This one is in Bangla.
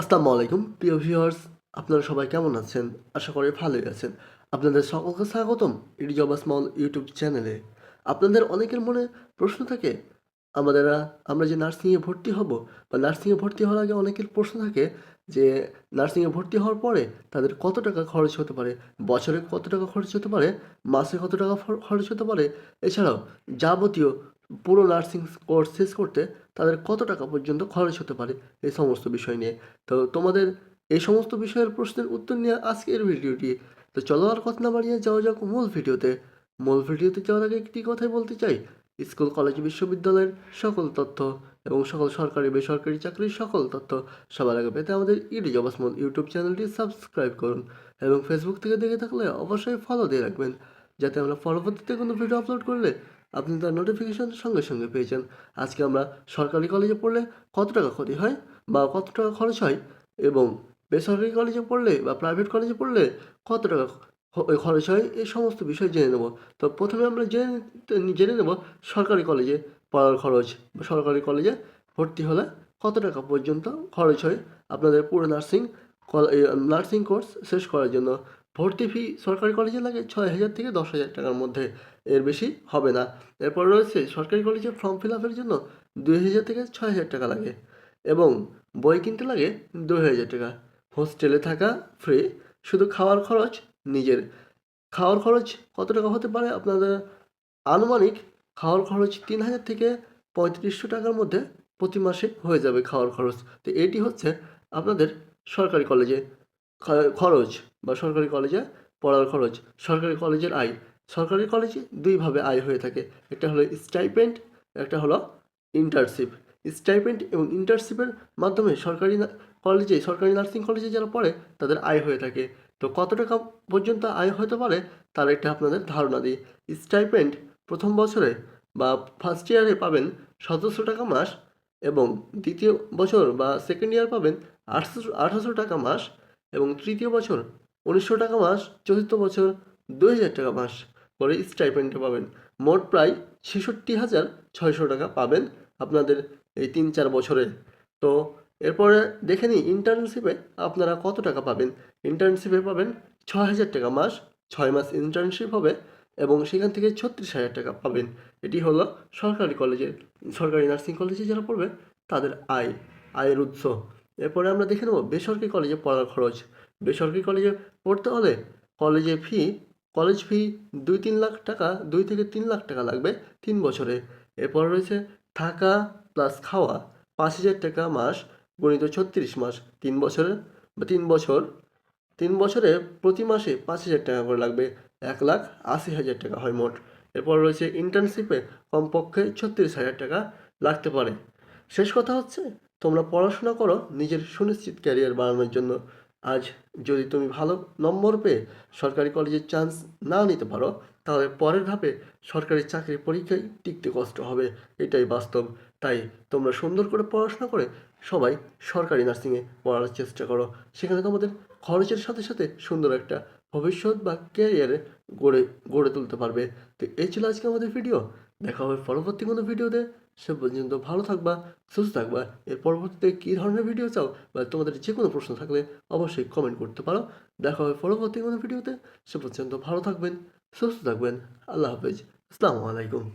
আসসালামু আলাইকুম, প্রিয় ভিউয়ার্স আপনারা সবাই কেমন আছেন? আশা করি ভালোই আছেন। আপনাদের সকলকে স্বাগতম ইডি জবা স্মল ইউটিউব চ্যানেলে। আপনাদের অনেকের মনে প্রশ্ন থাকে, আমাদের, আমরা যে নার্সিংয়ে ভর্তি হব? বা নার্সিংয়ে ভর্তি হওয়ার আগে অনেকের প্রশ্ন থাকে যে, নার্সিংয়ে ভর্তি হওয়ার পরে তাদের কত টাকা খরচ হতে পারে? বছরে কত টাকা খরচ হতে পারে? মাসে কত টাকা খরচ হতে পারে? এছাড়াও, যাবতীয় পুরো নার্সিং কোর্স শেষ করতে তাদের কত টাকা পর্যন্ত খরচ হতে পারে এই সমস্ত বিষয় নিয়ে। তো তোমাদের এই সমস্ত বিষয়ের প্রশ্নের উত্তর নিয়ে আজকের ভিডিওটি। তো চলো আর কথা না বাড়িয়ে যাওয়া যাক মূল ভিডিওতে। মূল ভিডিওতে যাওয়ার আগে একটি কথাই বলতে চাই। স্কুল, কলেজ, বিশ্ববিদ্যালয়ের সকল তথ্য এবং সকল সরকারি, বেসরকারি চাকরির সকল তথ্য সবার আগে পেতে আমাদের ইডি জবাসমল ইউটিউব চ্যানেলটি সাবস্ক্রাইব করুন এবং ফেসবুক থেকে দেখে থাকলে অবশ্যই ফলো দিয়ে রাখবেন। যাতে আমরা পরবর্তীতে কোনো ভিডিও আপলোড করলে আপনি তার নোটিফিকেশন সঙ্গে সঙ্গে পেয়েছেন। আজকে আমরা সরকারি কলেজে পড়লে কত টাকা ক্ষতি হয় বা কত টাকা খরচ হয় এবং বেসরকারি কলেজে পড়লে বা প্রাইভেট কলেজে পড়লে কত টাকা খরচ হয় এই সমস্ত বিষয় জেনে নেব। তো প্রথমে আমরা জেনে জেনে নেব সরকারি কলেজে পড়ার খরচ। সরকারি কলেজে ভর্তি হলে কত টাকা পর্যন্ত খরচ হয় আপনাদের পুরো নার্সিং নার্সিং কোর্স শেষ করার জন্য। ভর্তি ফি সরকারি কলেজে লাগে ছয় হাজার থেকে দশ হাজার টাকার মধ্যে। এর বেশি হবে না। এরপর রয়েছে সরকারি কলেজে ফর্ম ফিল আপের জন্য দুই হাজার থেকে ছয় হাজার টাকা লাগে এবং বই কিনতে লাগে দুই হাজার টাকা। হোস্টেলে থাকা ফ্রি, শুধু খাওয়ার খরচ নিজের। খাওয়ার খরচ কত টাকা হতে পারে আপনাদের? আনুমানিক খাওয়ার খরচ তিন হাজার থেকে পঁয়ত্রিশশো টাকার মধ্যে প্রতি মাসে হয়ে যাবে খাওয়ার খরচ। তো এটি হচ্ছে আপনাদের সরকারি কলেজে। খরচ বা সরকারি কলেজে পড়ার খরচ। সরকারি কলেজের আয়। সরকারি কলেজে দুইভাবে আয় হয়ে থাকে। একটা হলো স্টাইপেন্ড একটা হলো ইন্টার্নশিপ স্টাইপেন্ড এবং ইন্টার্নশিপের মাধ্যমে সরকারি কলেজে সরকারি নার্সিং কলেজে যারা পড়ে, তাদের আয় হয়ে থাকে। তো কত টাকা পর্যন্ত আয় হতে পারে, তার একটা আপনাদের ধারণা দিই। স্টাইপেন্ড প্রথম বছরে বা ফার্স্ট ইয়ারে পাবেন সতেরোশো টাকা মাস এবং দ্বিতীয় বছর বা সেকেন্ড ইয়ার পাবেন আটশো আঠারোশো টাকা মাস। এবং তৃতীয় বছর উনিশশো টাকা মাস, চতুর্থ বছর দুই হাজার টাকা মাস করে স্টাইপেন্ডে পাবেন। মোট প্রায় ছেষট্টি হাজার ছয়শো টাকা পাবেন আপনাদের এই তিন চার বছরে। তো এরপরে দেখে নিই ইন্টার্নশিপে আপনারা কত টাকা পাবেন। ইন্টার্নশিপে পাবেন ছয় হাজার টাকা মাস, ছয় মাস ইন্টার্নশিপ হবে এবং সেখান থেকে ছত্রিশ হাজার টাকা পাবেন। এটি হলো সরকারি কলেজের সরকারি নার্সিং কলেজে যারা পড়বে তাদের আয়, আয়ের উৎস। এরপরে আমরা দেখে নেব বেসরকারি কলেজে পড়ার খরচ। বেসরকারি কলেজে পড়তে হলে কলেজে ফি কলেজ ফি দুই তিন লাখ টাকা, দুই থেকে তিন লাখ টাকা লাগবে তিন বছরে। এরপর রয়েছে থাকা প্লাস খাওয়া, পাঁচ হাজার টাকা মাস গণিত ছত্রিশ মাস, তিন বছরে বা তিন বছর, তিন বছরে প্রতি মাসে পাঁচ হাজার টাকা করে লাগবে, এক লাখ আশি হাজার টাকা হয় মোট। এরপর রয়েছে ইন্টার্নশিপে কমপক্ষে ছত্রিশ হাজার টাকা লাগতে পারে। শেষ কথা হচ্ছে তোমরা পড়াশোনা করো, নিজের সুনিশ্চিত ক্যারিয়ার বানানোর জন্য। আজ যদি তুমি ভালো নম্বর পেয়ে সরকারি কলেজের চান্স না নিতে পারো, তাহলে পরের ধাপে সরকারি চাকরির পরীক্ষায় টিকতে কষ্ট হবে। এটাই বাস্তব। তাই তোমরা সুন্দর করে পড়াশোনা করে সবাই সরকারি নার্সিংয়ে পড়ার চেষ্টা করো। সেখানে তোমাদের খরচের সাথে সাথে সুন্দর একটা ভবিষ্যৎ বা ক্যারিয়ারে গড়ে গড়ে তুলতে পারবে। তো এই ছিল আজকে আমাদের ভিডিও দেখা হবে পরবর্তী কোনো ভিডিওতে সে পর্যন্ত ভালো থাকবা, সুস্থ থাকবা। এর পরবর্তীতে কী ধরনের ভিডিও চাও বা তোমাদের যে কোনো প্রশ্ন থাকলে অবশ্যই কমেন্ট করতে পারো। দেখা হবে পরবর্তী কোনো ভিডিওতে সে পর্যন্ত ভালো থাকবেন, সুস্থ থাকবেন। আল্লাহ হাফেজ। আসসালামু আলাইকুম।